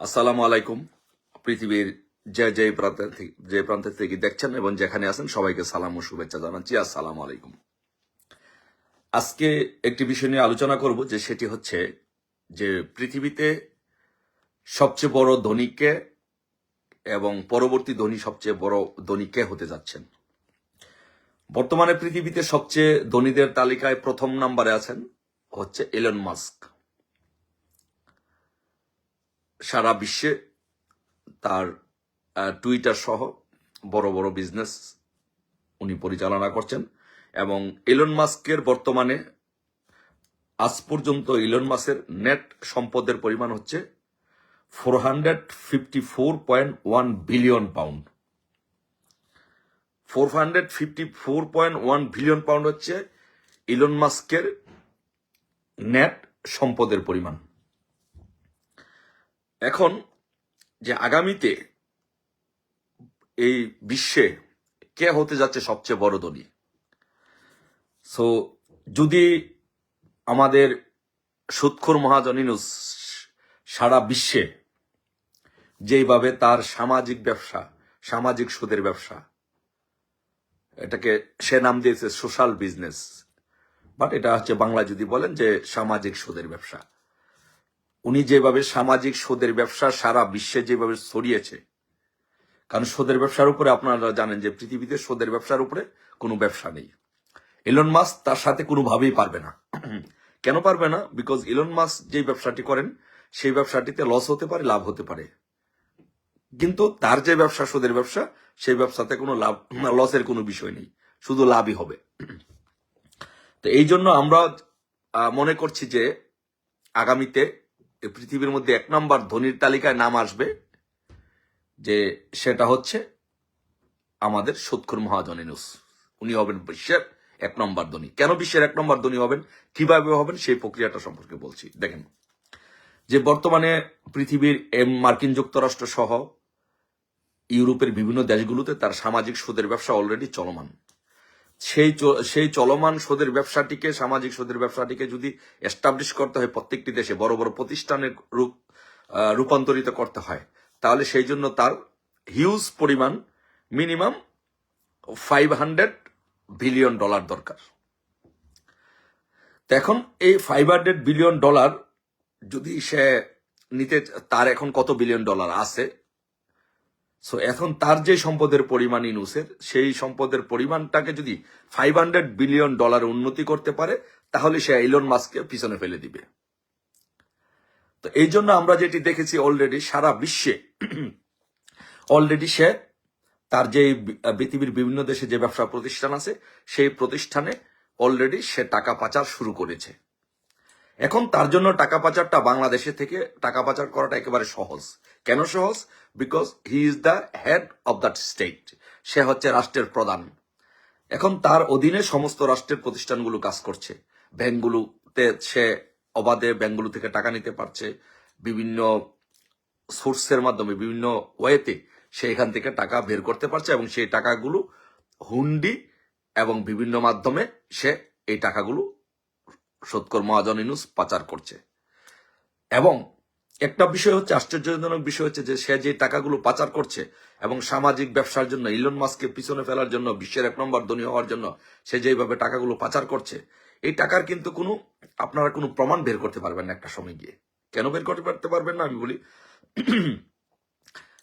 আসসালামু আলাইকুম, পৃথিবীর যে যে প্রান্তের যে প্রান্তের থেকে দেখছেন এবং যেখানে আছেন সবাইকে সালাম ও শুভেচ্ছা জানাচ্ছি। আসসালামু আলাইকুম। আজকে একটি বিষয় নিয়ে আলোচনা করব, যে সেটি হচ্ছে যে পৃথিবীতে সবচেয়ে বড় ধনীকে এবং পরবর্তী ধনী সবচেয়ে বড় ধনী কে হতে যাচ্ছেন। বর্তমানে পৃথিবীতে সবচেয়ে ধনীদের তালিকায় প্রথম নাম্বারে আছেন হচ্ছে এলন মাস্ক সারা বিশ্বে তার টুইটার সহ বড় বড় বিজনেস উনি পরিচালনা করছেন এবং ইলন মাস্কের বর্তমানে আজ পর্যন্ত ইলন মাসের নেট সম্পদের পরিমাণ হচ্ছে four hundred fifty four point one billion pound four hundred fifty four point one billion pound হচ্ছে ইলন মাস্কের নেট সম্পদের পরিমাণ। এখন যে আগামীতে এই বিশ্বে কে হতে যাচ্ছে সবচেয়ে বড় ধনী? সো যদি আমাদের সুৎখর মহাজনিনুস সারা বিশ্বে যেইভাবে তার সামাজিক ব্যবসা, সামাজিক সুদের ব্যবসা, এটাকে সে নাম দিয়েছে সোশ্যাল বিজনেস বাট এটা হচ্ছে বাংলা যদি বলেন যে সামাজিক সুদের ব্যবসা। উনি যেভাবে সামাজিক সুদের ব্যবসা সারা বিশ্বে যেভাবে ছড়িয়েছে, কারণ সুদের ব্যবসার উপরে আপনারা জানেন যে পৃথিবীতে সুদের ব্যবসার উপরে কোনো ব্যবসা নেই। ইলন মাস তার সাথে কোনোভাবেই পারবে না। কেন পারবে না? বিকজ ইলন মাস যে ব্যবসাটি করেন, সেই ব্যবসাটিতে লস হতে পারে, লাভ হতে পারে। কিন্তু তার যে ব্যবসা, সুদের ব্যবসা, সেই ব্যবসাতে কোনো লাভ লসের কোনো বিষয় নেই। শুধু লাভই হবে। তো এই জন্য আমরা মনে করছি যে আগামীতে পৃথিবীর মধ্যে এক নম্বর ধনীর তালিকায় নাম আসবে, যে সেটা হচ্ছে আমাদের সুৎখুর মহাজনিনুস উনি হবেন বিশ্বের এক নম্বর ধনী। কেন বিশ্বের এক নম্বর ধনী হবেন? কীভাবে হবেন? সেই প্রক্রিয়াটা সম্পর্কে বলছি। দেখেন, যে বর্তমানে পৃথিবীর এম মার্কিন যুক্তরাষ্ট্র সহ ইউরোপের বিভিন্ন দেশগুলোতে তার সামাজিক সুদের ব্যবসা অলরেডি চলমান। সেই সেই চলমান সুদের ব্যবসাটিকে, সামাজিক সুদের ব্যবসাটিকে যদি এস্টাবলিশ করতে হয় প্রত্যেকটি দেশে, বড় বড় প্রতিষ্ঠানের রূপ রূপান্তরিত করতে হয়, তাহলে সেই জন্য তার হিউজ পরিমাণ minimum five hundred billion dollar দরকার। এখন এই ফাইভ হান্ড্রেড বিলিয়ন ডলার যদি সে নিতে, তার এখন কত বিলিয়ন ডলার আছে? সো এখন তার যে সম্পদের পরিমাণ ইনুসের সেই সম্পদের পরিমাণটাকে যদি ফাইভ হান্ড্রেড বিলিয়ন ডলার উন্নতি করতে পারে, তাহলে সে ইলন মাস্ককে পিছনে ফেলে দিবে। তো এই জন্য আমরা যেটি দেখেছি অলরেডি সারা বিশ্বে অলরেডি সে তার যে পৃথিবীর বিভিন্ন দেশে যে ব্যবসা প্রতিষ্ঠান আছে, সেই প্রতিষ্ঠানে অলরেডি সে টাকা পাচার শুরু করেছে। এখন তার জন্য টাকা পাচারটা বাংলাদেশে থেকে, টাকা পাচার করাটা একেবারে সহজ। কেন সহজ? Because he is the head of that state সে হচ্ছে রাষ্ট্রের প্রধান। এখন তার অধীনে সমস্ত রাষ্ট্রের প্রতিষ্ঠানগুলো কাজ করছে। ব্যাংকগুলোতে সে অবাধে ব্যাংকগুলো থেকে টাকা নিতে পারছে। বিভিন্ন সোর্সের মাধ্যমে, বিভিন্ন ওয়েতে সে এখান থেকে টাকা বের করতে পারছে এবং সেই টাকাগুলো হুন্ডি এবং বিভিন্ন মাধ্যমে সে এই টাকাগুলো সৎকর মহাজন ইনুস পাচার করছে। এবং একটা বিষয় হচ্ছে, আশ্চর্যজনক বিষয় হচ্ছে যে সে যে টাকাগুলো পাচার করছে এবং সামাজিক ব্যবসার জন্য ইলন মাস্ককে পিছনে ফেলার জন্য, বিশ্বের এক নম্বর ধনী হওয়ার জন্য সে যেভাবে টাকাগুলো পাচার করছে, এই টাকার কিন্তু কোনো, আপনারা কোনো প্রমাণ বের করতে পারবেন না একটা সময় গিয়ে। কেন বের করতে পারতে পারবেন না? আমি বলি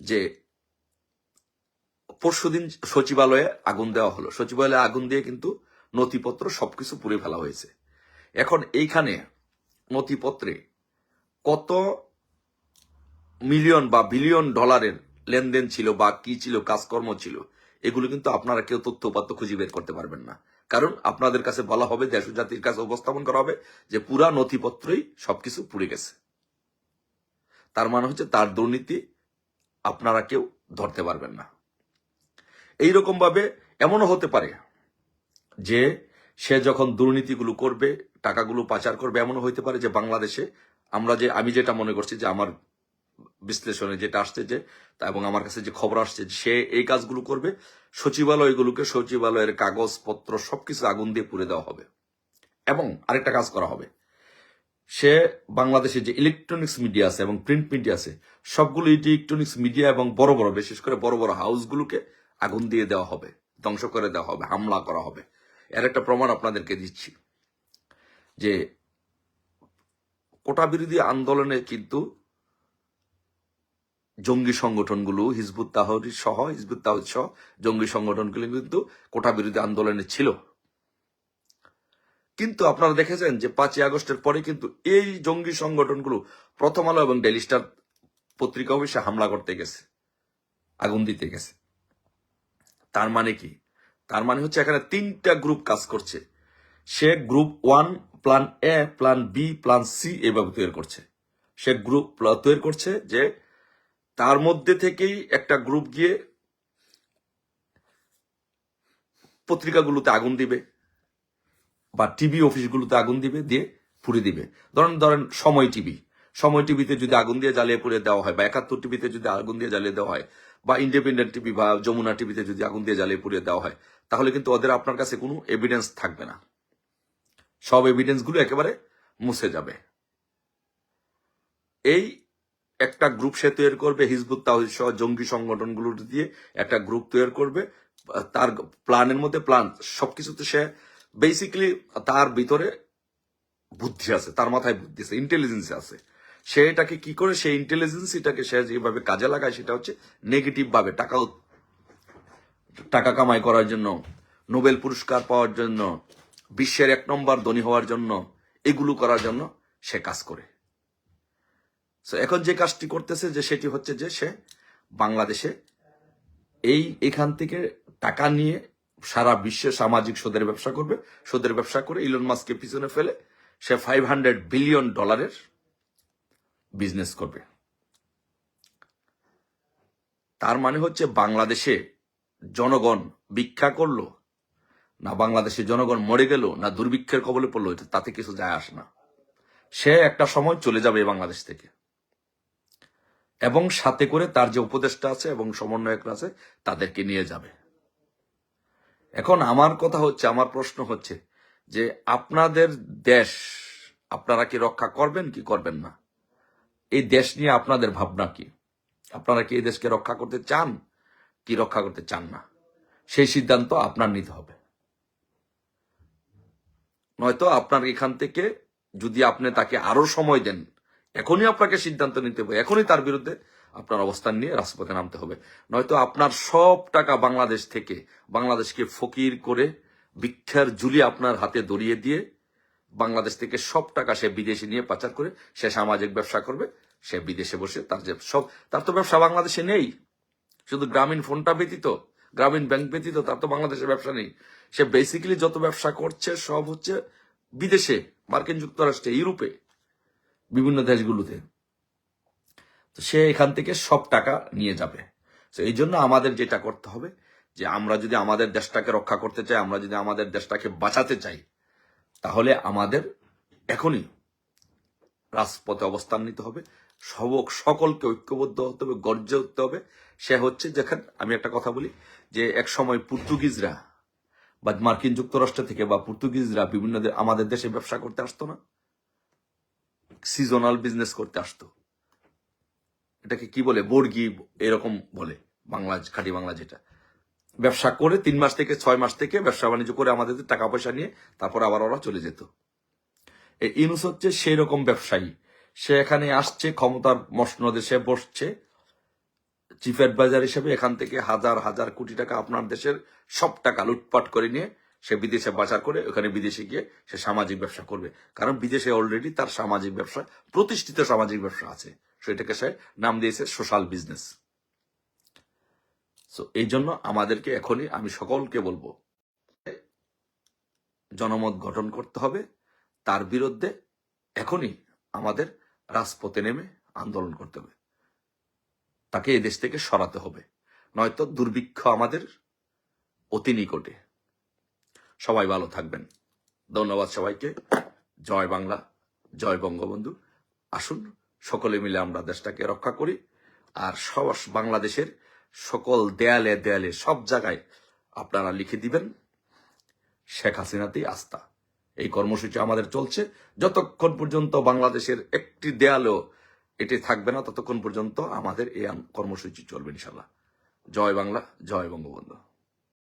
যে পরশুদিন সচিবালয়ে আগুন দেওয়া হলো। সচিবালয়ে আগুন দিয়ে কিন্তু নথিপত্র সবকিছু পুড়ে ফেলা হয়েছে। এখন এইখানে নথিপত্রে কত মিলিয়ন বা বিলিয়ন ডলারের লেনদেন ছিল বা কি ছিল, কাজকর্ম ছিল, এগুলো কিন্তু আপনারা কেউ তথ্য উপাত্ত খুঁজে বের করতে পারবেন না। কারণ আপনাদের কাছে বলা হবে, দেশ জাতির কাছে উপস্থাপন করা হবে যে পুরা নথিপত্রই সবকিছু পুড়ে গেছে। তার মানে হচ্ছে তার দুর্নীতি আপনারা কেউ ধরতে পারবেন না। এইরকম ভাবে এমনও হতে পারে যে সে যখন দুর্নীতিগুলো করবে, টাকাগুলো পাচার করবে, এমনও হইতে পারে যে বাংলাদেশে আমরা যে, আমি যেটা মনে করছি যে আমার বিশ্লেষণে যেটা আসছে যে এবং আমার কাছে যে খবর আসছে সে এই কাজগুলো করবে, সচিবালয়গুলোকে সচিবালয়ের কাগজপত্র সবকিছু আগুন দিয়ে পুড়ে দেওয়া হবে এবং আরেকটা কাজ করা হবে। সে বাংলাদেশে যে ইলেকট্রনিক্স মিডিয়া আছে এবং প্রিন্ট মিডিয়া আছে সবগুলো ইলেকট্রনিক্স মিডিয়া এবং বড় বড়, বিশেষ করে বড় বড় হাউসগুলোকে আগুন দিয়ে দেওয়া হবে, ধ্বংস করে দেওয়া হবে, হামলা করা হবে। এর একটা প্রমাণ আপনাদেরকে দিচ্ছি যে কোটা বিরোধী আন্দোলনে কিন্তু জঙ্গি সংগঠনগুলো, হিজবুত তাহরির সহ, হিজবুত তাহরির সহ জঙ্গি সংগঠনগুলো কিন্তু কোটা বিরোধী আন্দোলনে ছিল। কিন্তু আপনারা দেখেছেন যে পাঁচই আগস্টের পরে কিন্তু এই জঙ্গি সংগঠনগুলো প্রথম আলো এবং ডেলি স্টার পত্রিকা অফিসে হামলা করতে গেছে, আগুন দিতে গেছে। তার মানে কি? তার মানে হচ্ছে এখানে তিনটা গ্রুপ কাজ করছে। সে group one, plan A, plan B, plan C এভাবে তৈরি করছে। সে গ্রুপ তৈরি করছে যে তার মধ্যে থেকেই একটা গ্রুপ গিয়ে পত্রিকাগুলোতে আগুন দিবে বা টিভি অফিসগুলোতে আগুন দিবে, দিয়ে পুড়ে দিবে। ধরেন ধরেন সময় টিভি সময় টিভিতে যদি আগুন দিয়ে জ্বালিয়ে পুড়ে দেওয়া হয় বা একাত্তর টিভিতে যদি আগুন দিয়ে জ্বালিয়ে দেওয়া হয় বা ইন্ডিপেন্ডেন্ট টিভি বা যমুনা টিভিতে যদি আগুন দিয়ে জ্বালিয়ে পুড়িয়ে দেওয়া হয়, তাহলে কিন্তু ওদের আপনার কাছে কোনো এভিডেন্স থাকবে না। সব এভিডেন্সগুলো একেবারে মুছে যাবে। এই একটা গ্রুপ সে তৈরি করবে, হিজবুত তাহিদ সহ জঙ্গি সংগঠনগুলো দিয়ে একটা গ্রুপ তৈরি করবে। তার প্ল্যানের মধ্যে প্ল্যান, সবকিছুতে সে বেসিক্যালি তার ভিতরে বুদ্ধি আছে, তার মাথায় বুদ্ধি আছে ইন্টেলিজেন্স আছে। সে এটাকে কি করে সেই ইন্টেলিজেন্স এটাকে সে যেভাবে কাজে লাগায় সেটা হচ্ছে নেগেটিভ ভাবে, টাকা টাকা কামাই করার জন্য, নোবেল পুরস্কার পাওয়ার জন্য, বিশ্বের এক নম্বর ধনী হওয়ার জন্য, এগুলো করার জন্য সে কাজ করে। So, এখন যে কাজটি করতেছে যে সেটি হচ্ছে যে সে বাংলাদেশে এই এখান থেকে টাকা নিয়ে সারা বিশ্বে সামাজিক সুদের ব্যবসা করবে। সুদের ব্যবসা করে ইলন মাস্ককে পিছনে ফেলে সে ফাইভ হান্ড্রেড বিলিয়ন ডলারের বিজনেস করবে। তার মানে হচ্ছে বাংলাদেশে জনগণ ভিক্ষা করল না বাংলাদেশে জনগণ মরে গেল না দুর্ভিক্ষের কবলে পড়ল তাতে কিছু যায় আসে না। সে একটা সময় চলে যাবে বাংলাদেশ থেকে। এবং সাথে করে তার যে উপদেষ্টা আছে এবং সমন্বয়করা আছে, তাদেরকে নিয়ে যাবে। এখন আমার কথা হচ্ছে, আমার প্রশ্ন হচ্ছে যে আপনাদের দেশ, আপনারা কি রক্ষা করবেন কি করবেন না? এই দেশ নিয়ে আপনাদের ভাবনা কি? আপনারা কি এই দেশকে রক্ষা করতে চান, কি রক্ষা করতে চান না? সেই সিদ্ধান্ত আপনার নিতে হবে। নয়তো আপনার এখান থেকে যদি আপনি তাকে আরও সময় দেন এখনই আপনাকে সিদ্ধান্ত নিতে হবে, এখনই তার বিরুদ্ধে আপনার অবস্থান নিয়ে রাজপথে নামতে হবে। নয়তো আপনার সব টাকা বাংলাদেশ থেকে, বাংলাদেশকে ফকির করে ভিক্ষার ঝুলি আপনার হাতে দড়িয়ে দিয়ে বাংলাদেশ থেকে সব টাকা সে বিদেশে নিয়ে পাচার করে, সে সামাজিক ব্যবসা করবে, সে বিদেশে বসে তার যে সব, তার তো ব্যবসা বাংলাদেশে নেই। শুধু গ্রামীণ ফোনটা ব্যতীত, গ্রামীণ ব্যাংক ব্যতীত তার তো বাংলাদেশে ব্যবসা নেই। সে বেসিক্যালি যত ব্যবসা করছে সব হচ্ছে বিদেশে, মার্কিন যুক্তরাষ্ট্রে, ইউরোপে। বিভিন্ন দেশগুলোতে। তো সে এখান থেকে সব টাকা নিয়ে যাবে। তো এই জন্য আমাদের যেটা করতে হবে, যে আমরা যদি আমাদের দেশটাকে রক্ষা করতে চাই, আমরা যদি আমাদের দেশটাকে বাঁচাতে চাই, তাহলে আমাদের এখনই রাজপথে অবস্থান নিতে হবে। সবক সকলকে ঐক্যবদ্ধ হতে হবে, গর্জে উঠতে হবে। সে হচ্ছে যেখানে, আমি একটা কথা বলি, যে এক সময় পর্তুগিজরা বা মার্কিন যুক্তরাষ্ট্র থেকে বা পর্তুগিজরা বিভিন্ন আমাদের দেশে ব্যবসা করতে আসতো না। সিজনাল বিজনেস করতে আসতো। এটাকে কি বলে? বর্গি এরকম বলে, বাংলা, খাঁটি বাংলা যেটা। ব্যবসা করে তিন মাস থেকে ছয় মাস থেকে ব্যবসা বাণিজ্য করে আমাদের টাকা পয়সা নিয়ে তারপর আবার ওরা চলে যেত। এই ইনুস হচ্ছে সেই রকম ব্যবসায়ী। সে এখানে আসছে, ক্ষমতার মসনদে সে বসছে। চিফ অ্যাডভাইজার হিসেবে এখান থেকে হাজার হাজার কোটি টাকা আপনার দেশের সব টাকা লুটপাট করে নিয়ে সে বিদেশে বাজার করে, ওখানে বিদেশে গিয়ে সে সামাজিক ব্যবসা করবে। কারণ বিদেশে অলরেডি তার সামাজিক ব্যবসা, প্রতিষ্ঠিত সামাজিক ব্যবসা আছে। সেটাকে সে নাম দিয়েছে সোশ্যাল বিজনেস সো এই জন্য আমাদেরকে এখনই আমি সকলকে বলব, জনমত গঠন করতে হবে। তার বিরুদ্ধে এখনই আমাদের রাজপথে নেমে আন্দোলন করতে হবে। তাকে এদেশ থেকে সরাতে হবে। নয়তো দুর্ভিক্ষ আমাদের অতি নিকটে। সবাই ভালো থাকবেন। ধন্যবাদ সবাইকে। জয় বাংলা, জয় বঙ্গবন্ধু। আসুন, সকলে মিলে আমরা দেশটাকে রক্ষা করি। আর সব বাংলাদেশের সকল দেয়ালে দেয়ালে, সব জায়গায় আপনারা লিখে দিবেন, শেখ হাসিনাতেই আস্থা। এই কর্মসূচি আমাদের চলছে। যতক্ষণ পর্যন্ত বাংলাদেশের একটি দেয়ালও এটি থাকবে না, ততক্ষণ পর্যন্ত আমাদের এই কর্মসূচি চলবে ইনশাল্লাহ জয় বাংলা, জয় বঙ্গবন্ধু।